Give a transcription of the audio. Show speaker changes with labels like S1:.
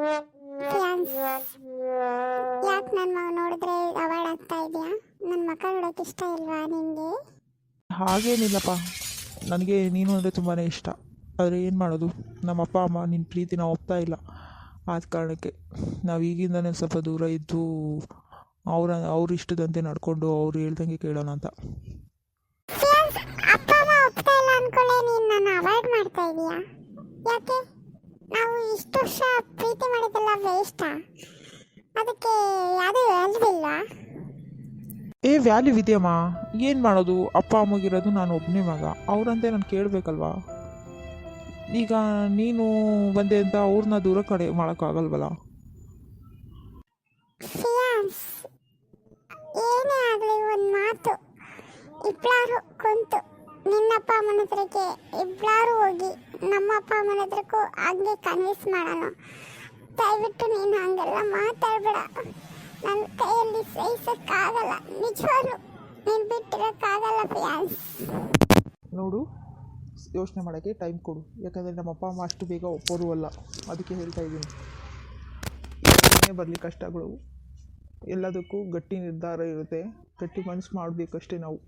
S1: ಫಿಯಾನ್ಸ್ ಯಾಕೆ ನನ್ನ ಮಗ ನೋಡಿದ್ರೆ ಅವಾರ್ಡ್ ಆಗ್ತಾ ಇದೆಯಾ? ನನ್ನ ಮಕ್ಕ ನೋಡೋಕೆ ಇಷ್ಟ ಇಲ್ವಾ ನಿನಗೆ
S2: ಹಾಗೇನಿಲ್ಲಪ್ಪ. ನನಗೆ ನೀನು ಅಂದರೆ ತುಂಬಾ ಇಷ್ಟ. ಆದರೆ ಏನು ಮಾಡೋದು? ನಮ್ಮ ಅಪ್ಪ ಅಮ್ಮ ನಿನ್ನ ಪ್ರೀತಿನ ಒಪ್ತಾ ಇಲ್ಲ. ಆದ ಕಾರಣಕ್ಕೆ ನಾವು ಈಗಿಂದನೇ ಸ್ವಲ್ಪ ದೂರ ಇದ್ದು ಅವರ ಅವ್ರ ಇಷ್ಟದಂತೆ ನಡ್ಕೊಂಡು ಅವ್ರು ಹೇಳ್ದಂಗೆ ಕೇಳೋಣ ಅಂತ.
S1: ಅಪ್ಪ ಅಮ್ಮ ಒಪ್ತಾ ಇಲ್ಲ ಅನ್ಕೊಳ್ಳೆ ನೀನು. ನನ್ನ ಅವಾಯ್ಡ್ ಮಾಡ್ತಾ ಇದೀಯಾ? ಯಾಕೆ? ನಾವು ಇಷ್ಟು ವರ್ಷ ಪ್ರೀತಿ ಮಾಡಿದ್ದೆಲ್ಲ ವೇಸ್ಟಾ ಅದಕ್ಕೆ ಯಾವುದೇ ವ್ಯಾಲ್ಯೂ ಇಲ್ಲ.
S2: ಏ ವ್ಯಾಲ್ಯೂ ಇದೆಯಮ್ಮ? ಏನು ಮಾಡೋದು? ಅಪ್ಪ ಅಮ್ಮಗಿರೋದು ನಾನು ಒಬ್ಬನೇ ಮಗ. ಅವರಂತೆ ನಾನು ಕೇಳಬೇಕಲ್ವಾ? ಈಗ ನೀನು ಬಂದೆ ಅಂತ ಅವ್ರನ್ನ ದೂರ ಕಡೆ ಮಾಡೋಕ್ಕಾಗಲ್ವಲ್ಲ?
S1: ಫಿಯಾನ್ಸ್ ಏನೇ ಆಗಲಿ ಒಂದು ಮಾತು. ಇಬ್ಬರು ಕುಂತು. ನಿನ್ನಪ್ಪ ಅಮ್ಮನ ಹತ್ರಕ್ಕೆ ಇಬ್ಬರು ಹೋಗಿ ನಮ್ಮ ಅಪ್ಪ ಅಮ್ಮನ ಹತ್ರಕ್ಕೂ ಹಂಗೆ ಕನ್ವಿನ್ಸ್ ಮಾಡೋಣ. ದಯವಿಟ್ಟು ನೀನು ಹಂಗೆಲ್ಲ ಮಾತಾಡಬೇಡ. ನನ್ನ ಕೈಯಲ್ಲಿ ಸಹಿಸೋಕ್ಕಾಗಲ್ಲ. ನಿಜವಾಗ್ಲು ನೀನು ಬಿಟ್ಟಿರೋಕ್ಕಾಗಲ್ಲ ಫಿಯಾನ್ಸ್
S2: ನೋಡು, ಯೋಚನೆ ಮಾಡೋಕ್ಕೆ ಟೈಮ್ ಕೊಡು. ಯಾಕಂದರೆ ನಮ್ಮ ಅಪ್ಪ ಅಮ್ಮ ಅಷ್ಟು ಬೇಗ ಒಪ್ಪೋದು ಅಲ್ಲ ಅದಕ್ಕೆ ಹೇಳ್ತಾ ಇದ್ದೀನಿ. ಏನೇ ಬರಲಿ ಕಷ್ಟಗಳು. ಎಲ್ಲದಕ್ಕೂ ಗಟ್ಟಿ ನಿರ್ಧಾರ ಇರುತ್ತೆ. ಗಟ್ಟಿ ಮನಸ್ಸು ಮಾಡಬೇಕಷ್ಟೇ ನಾವು.